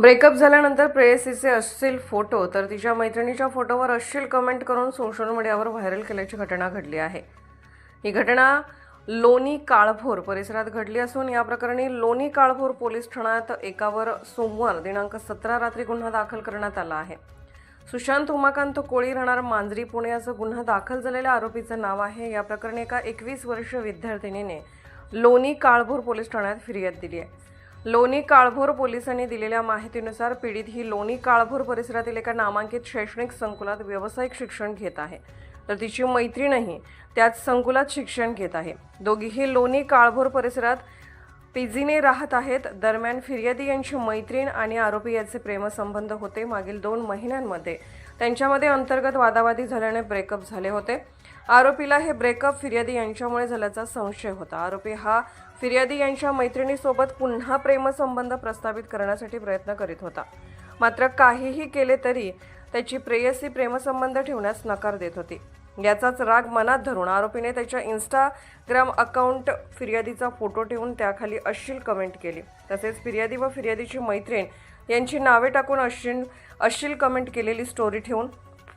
Breakup झाल्यानंतर प्रेयसीचे अश्लील photo तर तिच्या मैत्रिणीच्या फोटोवर अश्लील कमेंट करून सोशल मीडियावर व्हायरल केल्याची घटना घडली आहे. ही घटना लोणी काळभोर परिसरात घडली असून या प्रकरणी लोणी काळभोर पोलीस ठाण्यात एकावर सोमवार दिनांक सतरा रात्री गुन्हा दाखल करण्यात आला आहे. सुशांत उमाकांत कोळी राहणार मांजरी पुणे असं गुन्हा दाखल झालेल्या आरोपीचं नाव आहे. या प्रकरणी एका एकवीस वर्ष विद्यार्थिनीने लोणी काळभोर पोलीस ठाण्यात फिर्याद दिली आहे. लोणी काळभोर पोलिसांनी दिलेल्या माहितीनुसार पीडित ही लोणी काळभोर परिसरातील एका नामांकित शैक्षणिक संकुलात व्यावसायिक शिक्षण घेत आहे. तर तिची मैत्रीणही त्याच संकुलात शिक्षण घेत आहे. दोघीही लोणी काळभोर परिसरात तिजीने राहत आहेत. दरम्यान फिर्यादी यांची मैत्रीण आणि आरोपी याचे प्रेमसंबंध होते मागील दोन महिन्यांमध्ये. त्यांच्यामध्ये अंतर्गत वादावादी झाल्याने ब्रेकअप झाले होते. आरोपीला हे ब्रेकअप फिर्यादी यांच्यामुळे झाल्याचा संशय होता. आरोपी हा फिर्यादी यांच्या मैत्रिणीसोबत पुन्हा प्रेमसंबंध प्रस्थापित करण्यासाठी प्रयत्न करीत होता. मात्र काहीही केले तरी त्याची प्रेयसी प्रेमसंबंध ठेवण्यास नकार देत होती. याचाच राग मनात धरून आरोपीने त्याच्या इंस्टाग्राम अकाउंट फिर्यादीचा फोटो ठेवून त्याखाली अश्लील कमेंट केली. तसेच फिर्यादी व फिर्यादीची मैत्रीण यांची नावे टाकून अश्लील अश्लील कमेंट केलेली स्टोरी ठेवून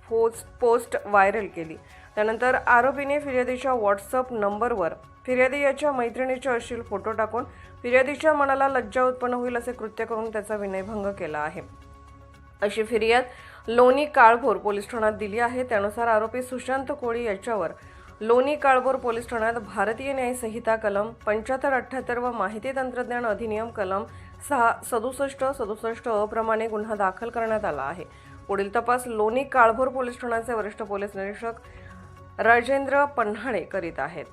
पोस्ट पोस्ट व्हायरल केली. त्यानंतर आरोपीने फिर्यादीच्या व्हॉट्सअप नंबरवर फिर्यादी याच्या मैत्रिणीचे अश्लील फोटो टाकून फिर्यादीच्या मनाला लज्जा उत्पन्न होईल असे कृत्य करून त्याचा विनयभंग केला आहे. अशी फिर्याद लोणी काळभोर पोलीस ठाण्यात दिली आहे. त्यानुसार आरोपी सुशांत कोळी याच्यावर लोणी काळभोर पोलीस ठाण्यात भारतीय न्याय संहिता कलम पंच्याहत्तर अठ्ठ्याहत्तर व माहिती तंत्रज्ञान अधिनियम कलम सहा सदुसष्ट सदुसष्ट अप्रमाणे गुन्हा दाखल करण्यात आला आहे. पुढील तपास लोणी काळभोर पोलीस ठाण्याचे वरिष्ठ पोलीस निरीक्षक राजेंद्र पन्हाळे करीत आहेत.